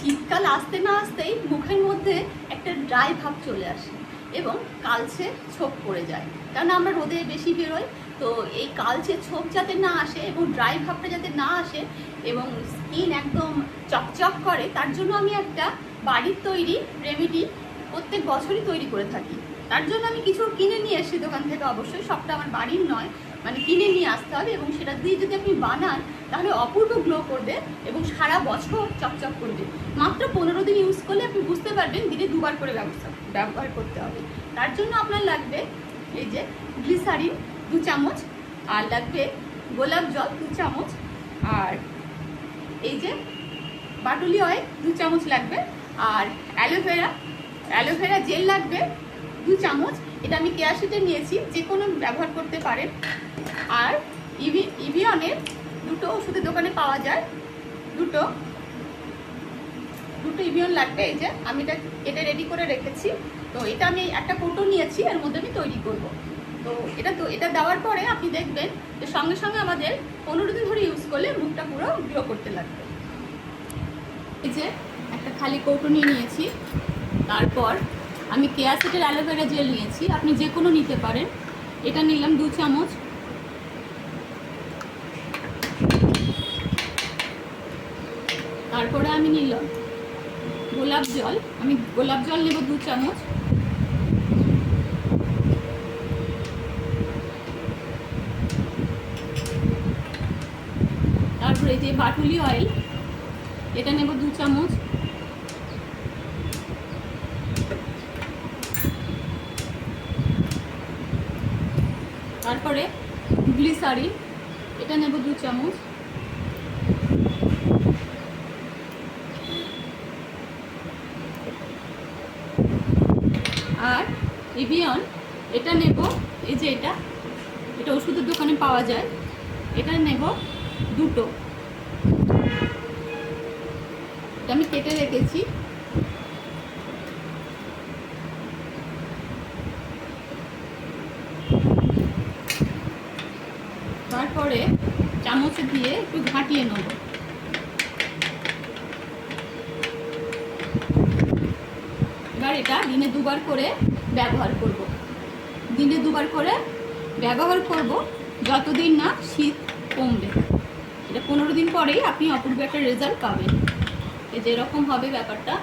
শীতকাল আসতে না আসতেই মুখের মধ্যে একটা ড্রাই ভাব চলে আসে এবং কালচে ছোপ পড়ে যায়। কারণ আমরা রোদে বেশি বেরোই, তো এই কালচে ছোপ যাতে না আসে এবং ড্রাই ভাবটা যাতে না আসে এবং স্কিন একদম চকচক করে, তার জন্য আমি একটা বাড়ির তৈরি রেমিডি প্রত্যেক বছরই তৈরি করে থাকি। তার জন্য আমি কিছু কিনে নিয়ে এসেছি দোকান থেকে। অবশ্যই সবটা আমার বাড়ির নয় মানে কিনে নিয়ে আসতে হবে এবং সেটা দিয়ে যদি আপনি বানান, তাহলে অপূর্ব গ্লো করবে এবং সারা বছর চকচক করবে। মাত্র পনেরো দিন ইউজ করলে আপনি বুঝতে পারবেন দিনে দুবার করে ব্যবস্থা, ব্যবহার করতে হবে। তার জন্য আপনার লাগবে এই যে গ্লিসারিন দু চামচ, আর লাগবে গোলাপ জল দু চামচ, আর এই যে বাটুলি অয়েল দু চামচ লাগবে, আর অ্যালোভেরা অ্যালোভেরা জেল লাগবে দু চামচ, এটা আমি কেয়াশিটে নিয়েছি, যে কোনো ব্যবহার করতে পারেন। আর ইভি ইভিয়নের দুটো ওষুধের দোকানে পাওয়া যায়। দুটো দুটো ইভিয়ন লাগবে, এই যে আমি এটা এটা রেডি করে রেখেছি। তো এটা আমি একটা কৌটো নিয়েছি, এর মধ্যে আমি তৈরি করব। তো এটা তো, এটা দেওয়ার পরে আপনি দেখবেন যে সঙ্গে সঙ্গে আমাদের পনেরো দিন ধরে ইউজ করলে মুখটা পুরো গ্লো করতে লাগবে। এই যে একটা খালি কৌটো নিয়ে নিয়েছি। তারপর আমি কেয়াসেটের অ্যালোভেরা জেল নিয়েছি, আপনি যে কোনো নিতে পারেন। এটা নিলাম দু চামচ। তারপরে আমি নিলাম গোলাপ জল। আমি গোলাপ জল নেব দু চামচ। তারপরে যে বাটুলি অয়েল, এটা নেব দু চামচ। তারপরে গ্লিসারিন এটা নেব দু চামচ। আর ইভিয়ন এটা নেব, এই যে এটা এটা ওষুধের দোকানে পাওয়া যায়। এটা নেব দুটো। আমি কেটে রেখেছি। তারপরে চামচ দিয়ে একটু ঘাঁটিয়ে নেব। এবার এটা দিনে দুবার করে ব্যবহার করব। দিনে দুবার করে ব্যবহার করব যতদিন না শীত কমবে। এটা পনেরো দিন পরেই আপনি অপূর্ব একটা রেজাল্ট পাবেন। যেরকম হবে ব্যাপারটা